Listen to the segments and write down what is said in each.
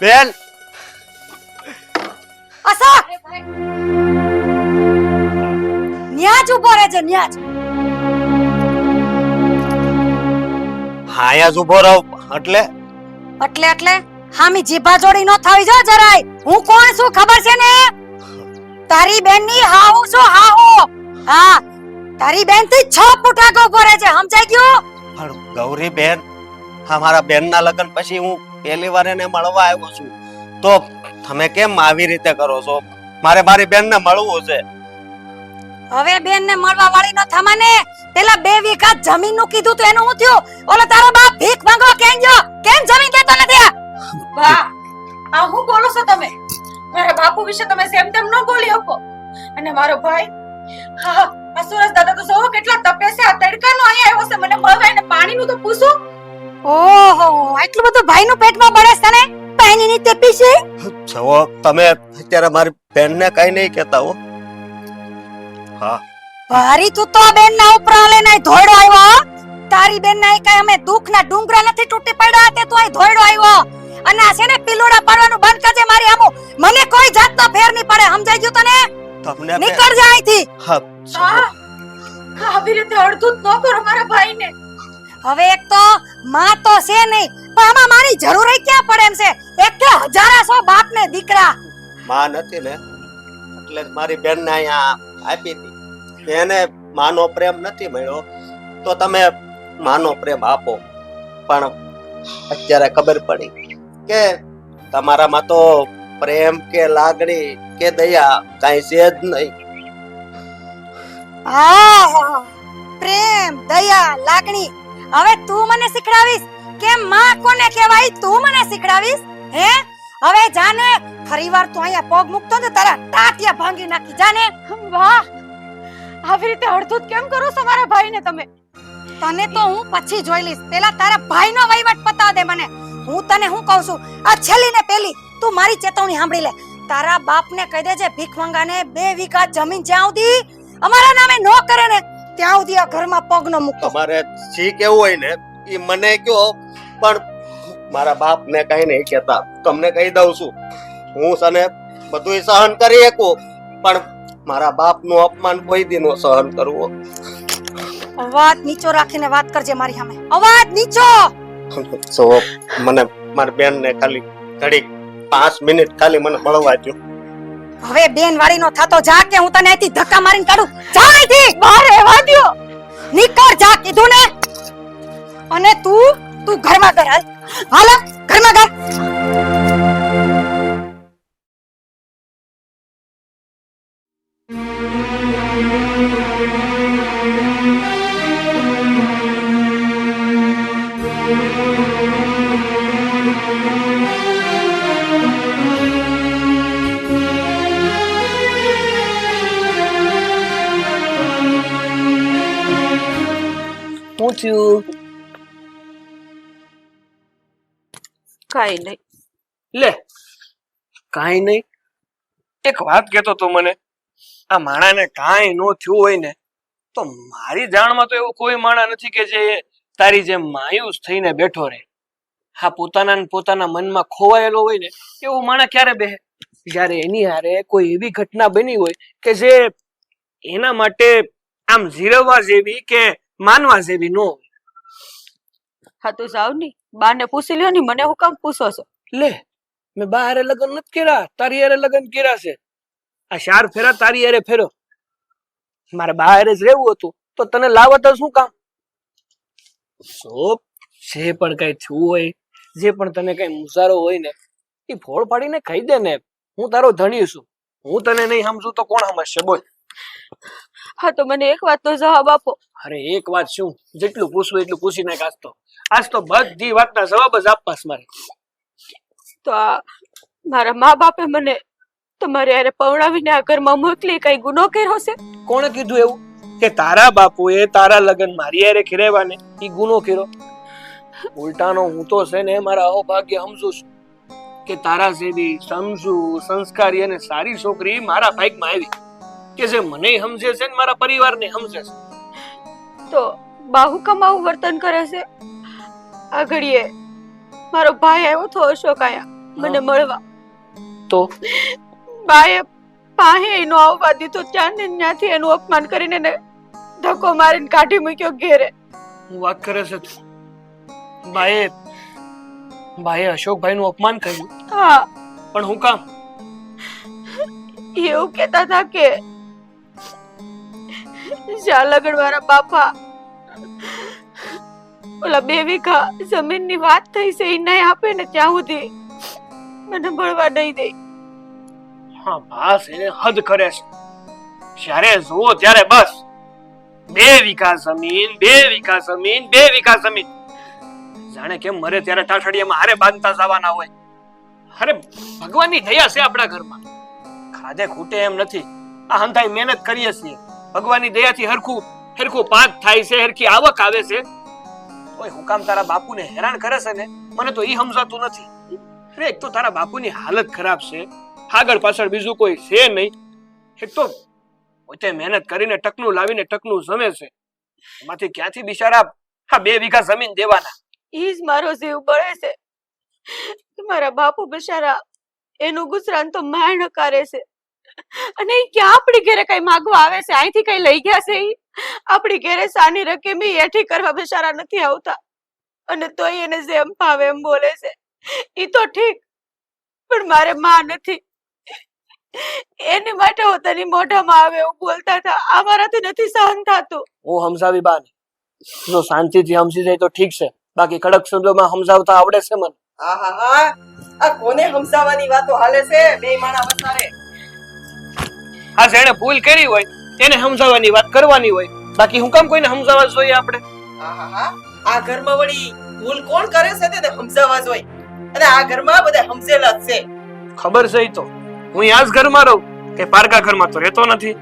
બેન. અસા! ન્યાજ ઊભો રહેજે ન્યા જ હાયા જ ઊભો રહો એટલે? એટલે એટલે? હામી જીભા જોડી નો થાવી જો જરાય. હું કોણ છું ખબર છે ને? તારી બેનની હાહુ છું હાહુ? હા. તારી બેનથી છ ફૂટ આગળ ઊભો રહેજે સમજાઈ ગયું? પણ ગૌરી બેન અમારા બેન ના લગ્ન પછી હું પહેલી વાર એને મળવા આવ્યો છું. તો તમે કેમ આવી રીતે કરો છો? મારે મારી બેનને મળવું છે. હવે બેન ને મળવા વાળી નો થમાને પેલા બે વીઘા જમીનનું કીધું તો એનું હું થયું? ઓલો તારો બાપ ભીખ માંગો કેમ ગયો? કેમ જમીન દેતો નથી આ? બા આ હું બોલો છો તમે? મારા બાપુ વિશે તમે સેમ તેમ ન બોલી શકો. અને મારો ભાઈ? હા આ સુરજ દાદા તો સૌ કેટલા તપે છે આ તડકાનો અહીંયા આવ્યો છે. મને મળવા એને પાણીનું તો પૂછો. ઓહો એટલું બધું ભાઈ નું પેટમાં બળે છે ને? પાણી ની તેપી છે જવો તમે અત્યારે મારી બેનને કઈ નહીં કહેતા હો. હા. ભારી તું તો બેન ના ઉપરા લઈને અહીં ધોયડો આવ્યો તારી બેન ના કઈ અમે દુખ ના ડુંગરા નથી તૂટી પડ્યા તે તું અહીં ધોયડો આવ્યો અને આ છે ને પિલોડા પાડવાનું બંધ કરજે મારી આમો મને કોઈ જાતનો ફેર નહીં પડે સમજાઈ ગયું તને? તમને નીકળ જા અહીંથી હા આવી રીતે અડધું જ ન કરો મારા ભાઈને. હવે એક તો માં તો છે નહીં પણ આમાં મારી જરૂર ક્યાં પડે એમ છે? એક કે હજારા સો બાપ ને દીકરા. માં નથી ને એટલે મારી મારી બેનને અહીંયા આપી હતી. એને માનો પ્રેમ નથી મળ્યો તો તમે માનો પ્રેમ આપો. પણ અત્યારે ખબર પડી કે તમારામાં તો પ્રેમ કે લાગણી કે દયા કાંઈ છે જ નહીં. પ્રેમ દયા લાગણી હવે તું મને શીખડાવીશ? કે માં કોને કહેવાય? તું મને શીખડાવીશ? હે? હવે જાને ફરીવાર તું અહીંયા પગ મૂકતો ને તારા ટાટિયા ભાંગી નાખી જાને. વાહ. આવી રીતે અડધું કેમ કરો છો મારા ભાઈને તમે? તને તો હું પછી જોઈ લઈશ. પેલા તારા ભાઈનો વહીવટ પતાવ દે મને. હું તને હું કહું છું? આ છેલ્લી ને પેલી તું મારી ચેતવણી સાંભળી લે. તારા બાપને કહી દેજે ભીખ મંગાને બે વીઘા જમીન જ્યાં સુધી અમારા નામે નો કરે ને ત્યાં સુધી આ ઘરમાં પગ ન મૂકતો તમારે જી કેવું હોય ને એ મને કયો પણ મારા બાપ ને કઈ નહીં કહેતા. તમને કહી દઉં છું. હું સને બધું સહન કરી શકું પણ મારા બાપનું અપમાન કોઈ દી નો સહન કરવો. અવાજ નીચો રાખીને વાત કરજે મારી સામે. અવાજ નીચો! સો મને મારી બેનને ખાલી ઘડીક પાંચ મિનિટ ખાલી મને મળવા દો હવે બેન વાળી નો થતો જા કે હું તને અહીંથી ધક્કા મારીને કાઢું? જા અહીંથી! બહાર રહેવા દ્યો. નીકળ જા કીધું ને? અને તું તું ઘરમાં કર હાલ. હાલ ઘરમાં કર થયું કાઈ નહીં. લે. કાંઈ નહીં. એક વાત કહેતો તો મને. આ માણાને કાંઈ નો થયું હોય ને, તો મારી જાણમાં તો એવું કોઈ માણા નથી કે જે તારી જેમ માયુસ થઈને બેઠો રહે. હા, પોતાના પોતાના મનમાં ખોવાયેલો હોય ને, એવું માણા ક્યારે બેહે? જ્યારે એની હારે કોઈ એવી ઘટના બની હોય કે જે એના માટે આમ જીરવવા જેવી કે માનવા જેવી ન હોય. હા તો જાવની. બાને પૂછી લ્યો ની મને હું કામ પૂછો છો? લે મેં બા હારે લગ્ન નથી કર્યા તારી હારે લગ્ન કર્યા છે. આ શાર ફેરા તારી હારે ફેરો. મારે બા હારે જ રહેવું હતું તો તને લાવત શું કામ? સોપ જે પણ કઈ થયું હોય જે પણ તને કઈ મુસારો હોય ને એ ફોડ પાડીને ખાઈ દે ને. હું તારો ધણી છું. હું તને નહીં સમજું તો કોણ સમજશે? બોલ. હા તો મને એક વાત તો જવાબ આપો. અરે એક વાત શું? જેટલું પૂછવું એટલું પૂછી નાખ આજ તો આજ તો બધી વાતના જવાબ જ આપવાસ મારે. તો આ મારા મા બાપે મને તમારે યારે પવડાવીને આ ઘરમાં મોકલી કઈ ગુનો કર્યો છે? કોણે કીધું એવું? કે તારા બાપુએ તારા લગ્ન મારી હારે ખીરેવાને ઈ ગુનો કર્યો? ઉલટાનો હું તો છે ને મારા અભાગ્ય સમજુ છું કે તારા જેવી સમજુ સંસ્કારી અને સારી છોકરી મારા ભાઈકમાં આવી. કે જે મને સમજે છે ને મારા પરિવારને સમજે છે. તો બાહુ કમાવું વર્તન કરે છે? આ ઘડીએ મારો ભાઈ આવ્યો તો અશોક આયા મને મળવા. તો? બાએ પાહે એનો આવવા દીધો ત્યાં ને ત્યાંથી એનું અપમાન કરીને ને ધક્કો મારીને કાઢી મૂક્યો ઘેરે. હું વાત કરે છે. તું બાએ બાએ અશોકભાઈ નું અપમાન કર્યું. હા. પણ હું કામ? એવું કહેતા હતા કે લગન વાળા બાપા. ઓલા બે વીઘા જમીનની વાત થઈ છે એ નહીં આપે ને ત્યાં સુધી. મને ભણવા નહીં દે. હા, બસ, એને હદ કરે છે. જ્યારે જુઓ ત્યારે બસ. બે વીઘા જમીન, બે વીઘા જમીન, બે વીઘા જમીન. જાણે કેમ મરે ત્યારે ટાઠડિયામાં હારે બાંધતા જવાના હોય. અરે, ભગવાનની દયા છે આપણા ઘરમાં. ખાધે ખૂટે એમ નથી. આ હંધાઈ મહેનત કરીએ છીએ. ભગવાનની દયાથી હરખું હરખું પાક થાય છે, હરખી આવક આવે છે. ઓય, હું કામ તારા બાપુને હેરાન કરે છે ને, મને તો ઈ સમજાતું નથી. અરે, એક તો તારા બાપુની હાલત ખરાબ છે. આગળ પાછળ બીજું કોઈ છે નહીં. એક તો પોતે મહેનત કરીને ટકનું લાવીને ટકનું જમે છે. એમાંથી ક્યાંથી બિચારા આ બે વીઘા જમીન દેવાના? ઈ જ મારો જીવ બળે છે. મારા બાપુ બિચારા એનું ગુજરાન તો માણ કરે છે. અને ક્યાં આપણી ઘરે કઈ માગવા આવે છે? અહીંથી કઈ લઈ ગયા છે ઈ? આપણી ઘરે સાની રકમી એઠી કરવા બિચારા નથી આવતા. અને તોય એને જેમ ભાવે એમ બોલે છે. ઈ તો ઠીક પણ મારે માં નથી. એની માટે હું તની મોઢામાં આવે એવું બોલતા હતા. આ મારાથી નથી સહન થતું. હું હમઝાવી બાને. જો શાંતિથી સમજી જાય તો ઠીક છે. બાકી કડક શબ્દોમાં હમઝાવતા આવડે છે મને. આહાહા. આ કોને સમજાવવાની વાતો હાલે છે? બે માણા વસારે. હા જેણે ભૂલ કરી હોય એને સમજાવવાની વાત કરવાની હોય. બાકી હું કામ કોઈને સમજાવવા જોઈએ આપણે? આહાહા. આ ઘરમાં વળી ભૂલ કોણ કરે છે તેને સમજાવવા જોઈએ. અને આ ઘરમાં બધા સમજેલા જ છે. ખબર છે ઈ તો. હું અહીંયા જ ઘરમાં રહું કે પારકા ઘરમાં તો રહેતો નથી.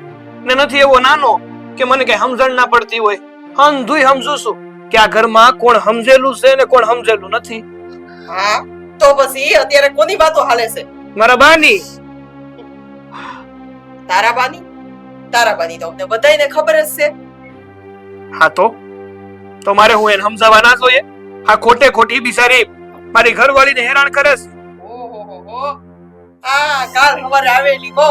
ને નથી એવો નાનો કે મને કઈ સમજણ ના પડતી હોય. અંધુય સમજુ છું કે આ ઘરમાં કોણ સમજેલું છે ને કોણ સમજેલું નથી. હા તો પછી અત્યારે કોની વાતો હાલે છે? મારા બાની. તારાબાની? તારાબાની તો અમને બધાને ખબર જ છે. હા તો? તો મારે હું એને સમજાવવા ના જોઈએ? હા ખોટે ખોટી બિચારી મારી ઘરવાળીને હેરાન કરે છે. આ કાલ સવારે આવેલી બહુ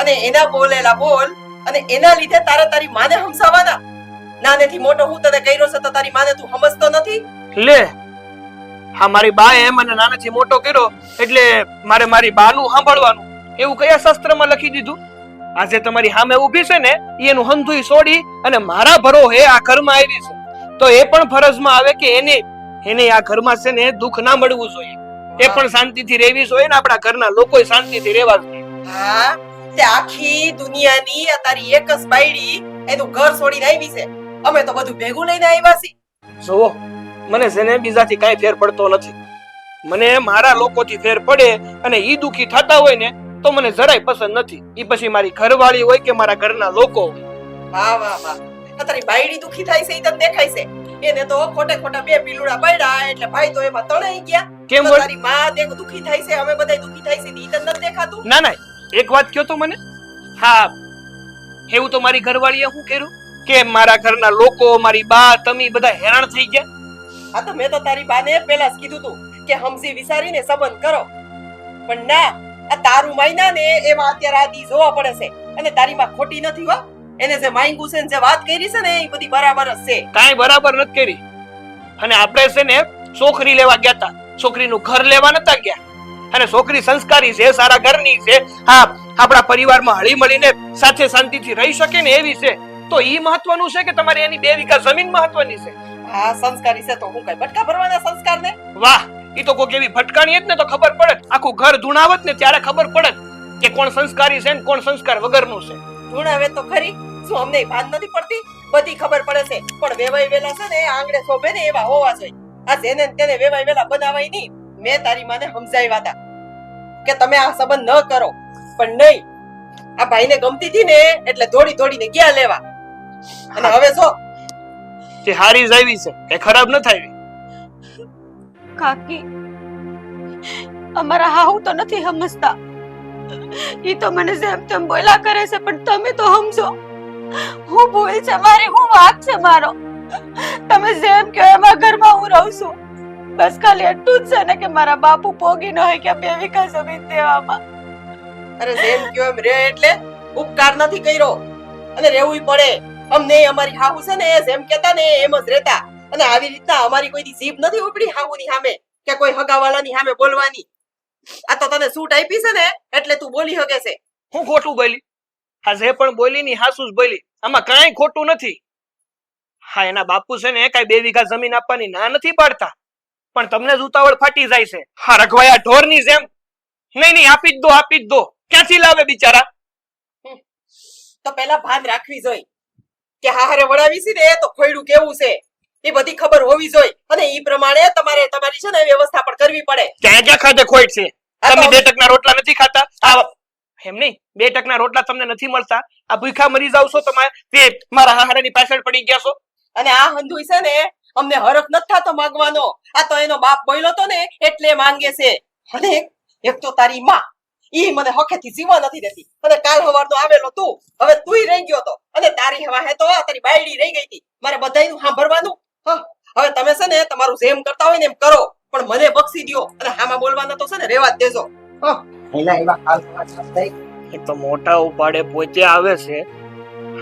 અને એના બોલેલા બોલ અને એના લીધે તારે તારી માને સમજાવવાના નાનેથી મોટો હું તને કર્યો છે તો તારી માને તું સમજતો નથી? લે હા મારી બાએ મને નાનેથી મોટો કર્યો એટલે મારે મારી બાનું સાંભળવાનું. એવું કયા શાસ્ત્રમાં લખી દીધું? આજે તમારી સામે ઊભી છે ને એનું હંધુઈ છોડી અને મારા ભરોહે આ ઘરમાં આવી છે. તો એ પણ ફરજમાં આવે કે એને એને આ ઘરમાં છે ને દુઃખ ના મળવું જોઈએ. એ પણ શાંતિથી રહેવી જોઈએ ને આપણા ઘરના લોકો શાંતિથી રહેવા જોઈએ. હા તે આખી દુનિયાની તારી એક જ બાયડી એનું ઘર છોડીને આવી છે. અમે તો બધું ભેગું લઈને આવ્યા છીએ. જુઓ મને છે ને બીજાથી કાંઈ ફેર પડતો નથી. મને મારા લોકોથી ફેર પડે અને ઈ દુખી થતા હોય ને તો મને જરાય પસંદ નથી. ઈ પછી મારી ઘરવાળી હોય કે મારા ઘરના લોકો હોય. વાહ વાહ વાહ. આ તારી બાયડી દુખી થાય છે ઈ તને દેખાય છે? એને તો ખોટે ખોટા બે પીલુડા પડ્યા એટલે ભાઈ તો એમાં તણાઈ ગયા. કેમ તારી માં દેખ દુખી થાય છે અમે બધા દુખી થાય છે ઈ તને નથી દેખાતું? ના ના એક વાત કયો તો મને? હા એવું તો મારી ઘરવાળીએ શું કર્યું? કે મારા ઘરના લોકો મારી બા તમે બધા હેરાન થઈ ગયા? હા તો મેં તો તારી બાને પહેલા જ કીધું તું કે હમસી વિચારીને સંબંધ કરો. પણ ના આ તારું માયના ને એમાં અત્યારે આ જોવા પડે છે. અને તારી માં ખોટી નથી હો. એને જે માંગ્યું છે ને જે વાત કરી છે ને એ બધી બરાબર જ છે. કાંઈ બરાબર નથી કરી. અને આપણે છે ને છોકરી લેવા ગયા હતા છોકરીનું ઘર લેવા નતા ગયા. અને છોકરી સંસ્કારી છે સારા ઘરની છે. હા આપણા પરિવારમાં હળી મળીને સાથે શાંતિથી રહી શકે ને એવી છે. તો ઈ મહત્વનું છે કે તમારી એની બે વીઘા જમીન મહત્વની છે? હા સંસ્કારી છે તો હું કઈ બટકા ભરવાના સંસ્કાર ને વાહ! ઈ તો કોઈક એવી ભટકાણી જ ને તો ખબર પડે. આખું ઘર ધૂણાવત ને ત્યારે ખબર પડે કે કોણ સંસ્કારી છે ને કોણ સંસ્કાર વગરનું છે. ધૂણાવે તો ખરી શું અમને ભાન નથી પડતી? બધી ખબર પડે છે. પણ વેવાઈ વેલા છે ને આંગળે શોભે ને એવા હોવા જોઈએ. આ જેને તેને વેવાઈ વેલા બનાવાય નહીં. મેં તારી માને સમજાવ્યા હતા કે તમે આ સંબંધ ન કરો. પણ નહીં. આ ભાઈને ગમતી હતી ને એટલે દોડી દોડીને ગયા લેવા. અને હવે જો તે હારી જ આવી છે. કે ખરાબ ન થાય. કાકી, અમારા હાહુ તો નથી સમજતા. ઈ તો મને જેમ તેમ બોલા કરે છે, પણ તમે તો સમજો. હું ભૂલ છે, મારી હું વાક છે મારો. તમે જેમ કહો એમાં ઘરમાં હું રહું છું. બસ ખાલી એટલું જ છે ને કે મારા બાપુ પોગી ન હોય કે બે વીઘા જમીન દેવામાં. અરે જેમ કહો એમ રે એટલે ઉપકાર નથી કર્યો. અને રહેવું પડે. અમને અમારી હાહુ છે ને, જેમ કેતા ને એમ જ રહેતા. અને આવી રીતના અમારી કોઈ જીભ નથી ઉપડી હાહુની સામે કે કોઈ હગાવાળાની સામે બોલવાની. આ તો તને સૂટ આપી છે ને એટલે તું બોલી શકે છે. હું ખોટું બોલી? હા જે પણ બોલી ની હાસુ જ બોલી. આમાં કાંઈ ખોટું નથી. હા એના બાપુ છે ને કાંઈ બે વીઘા જમીન આપવાની ના નથી પાડતા. પણ તમને જ ઉતાવળ ફાટી જાય છે. હા રઘવાયા ઢોરની જેમ. નહીં નહીં આપી જ દો આપી જ દો. ક્યાંથી લાવે બિચારા? તો પેલા ભાન રાખવી જોઈ. કે હારે વડાવી છે ને એ તો ખોયડું કેવું છે? એ બધી ખબર હોવી જોઈએ. અને એ પ્રમાણે તમારે તમારી છે ને વ્યવસ્થા પણ કરવી પડે. ક્યાં ક્યાં ખાતે ખોટ છે? તમે બે ટકના રોટલા નથી ખાતા? એમ નહીં. બે ટકના રોટલા તમને નથી મળતા. આ ભૂખા મરી જાવ છો તમારે. તે મારા હારાની પાછળ પડી ગયા છો. અને આ હંધુ છે ને અમને હરખ નથી થતો માંગવાનો. આ તો એનો બાપ બોલ્યો તો ને એટલે માંગે છે. અને એક- તો તારી માં ઈ મને હખેથી જીવવા નથી દેતી. અને કાલ સવારનો આવેલો તું હવે તુંય રહી ગયો તો. અને તારી હવા હે તો તારી બાયડી રહી ગઈ હતી. મારે બધાયનું સાંભળવાનું હવે તમે છે ને તમારું જેમ કરતા હોય ને એમ કરો પણ મને બક્ષી દ્યો અને હામાં બોલવાના તો છે ને રેવા જ દેજો. એના એવા હાલ સમાચાર તો મોટા ઉપાડે પોતે આવે છે.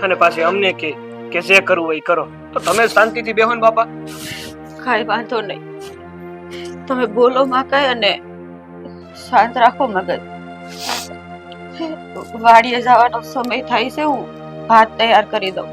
અને પાછી અમને કે કે જે કરવું હોય એ કરો. તો તમે શાંતિથી બેહો ને બાપા. કાઈ વાંધો નહીં. તમે બોલો માં અને શાંત રાખો મગજ વાડીએ જવાનો સમય થાય છે હું ભાત તૈયાર કરી દઉં.